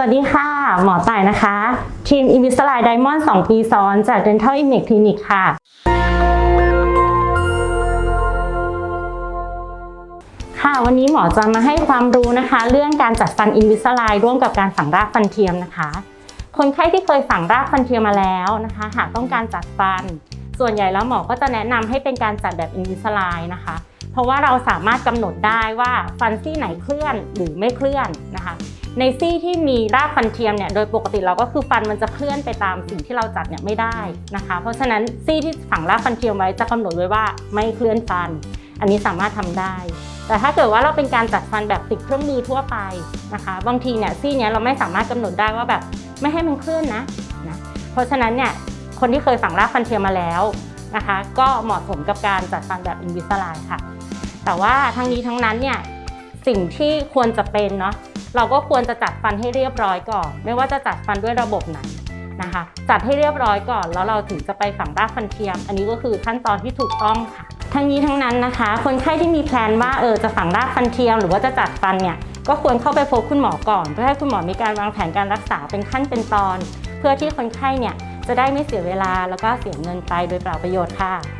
วัสดีค่ะ หมอต่ายนะคะ ทีม Invisalign Diamond 2ปีซ้อนจาก Dental Image Clinic ค่ะ ค่ะ วันนี้หมอจะมาให้ความรู้นะคะ เรื่องการจัดฟัน Invisalign ร่วมกับการฝังรากฟันเทียมนะคะ คนไข้ที่เคยฝังรากฟันเทียมมาแล้วนะคะ หากต้องการจัดฟัน ส่วนใหญ่แล้วหมอก็จะแนะนำให้เป็นการจัดแบบ Invisalign นะคะ เพราะว่าเราสามารถกำหนดได้ว่าฟันซี่ไหนเคลื่อนหรือไม่เคลื่อนนะคะ ในซี่ที่มีรากฟันเทียมเนี่ยโดยปกติเราก็คือฟันมันจะเคลื่อนไปตามสิ่งที่เราจัดเนี่ยไม่ได้นะคะ เพราะฉะนั้นซี่ที่ฝังรากฟันเทียมไว้จะกำหนดไว้ว่าไม่เคลื่อนฟัน อันนี้สามารถทำได้ แต่ถ้าเกิดว่าเราเป็นการจัดฟันแบบติดเครื่องมือทั่วไปนะคะ บางทีเนี่ยซี่เนี้ยเราไม่สามารถกำหนดได้ว่าแบบไม่ให้มันเคลื่อนนะนะ เพราะฉะนั้นเนี่ยคนที่เคยฝังรากฟันเทียมมาแล้วนะคะ ก็เหมาะสมกับการจัดฟันแบบอินวิสไลค่ะ แต่ว่าทั้งนี้ทั้งนั้นเนี่ยสิ่งที่ควรจะเป็นเนาะ เราก็ควรจะจัดฟันให้เรียบร้อยก่อน ไม่ว่าจะจัดฟันด้วยระบบไหนนะคะ จัดให้เรียบร้อยก่อน แล้วเราถึงจะไปฝังรากฟันเทียม อันนี้ก็คือขั้นตอนที่ถูกต้องค่ะ ทั้งนี้ทั้งนั้นนะคะ คนไข้ที่มีแพลนว่าเออจะฝังรากฟันเทียม หรือว่าจะจัดฟันเนี่ยก็ควรเข้าไปพบคุณหมอก่อน เพื่อให้คุณหมอมีการวางแผนการรักษาเป็นขั้นเป็นตอน เพื่อที่คนไข้เนี่ยจะได้ไม่เสียเวลาแล้วก็เสียเงินไปโดยเปล่าประโยชน์ค่ะ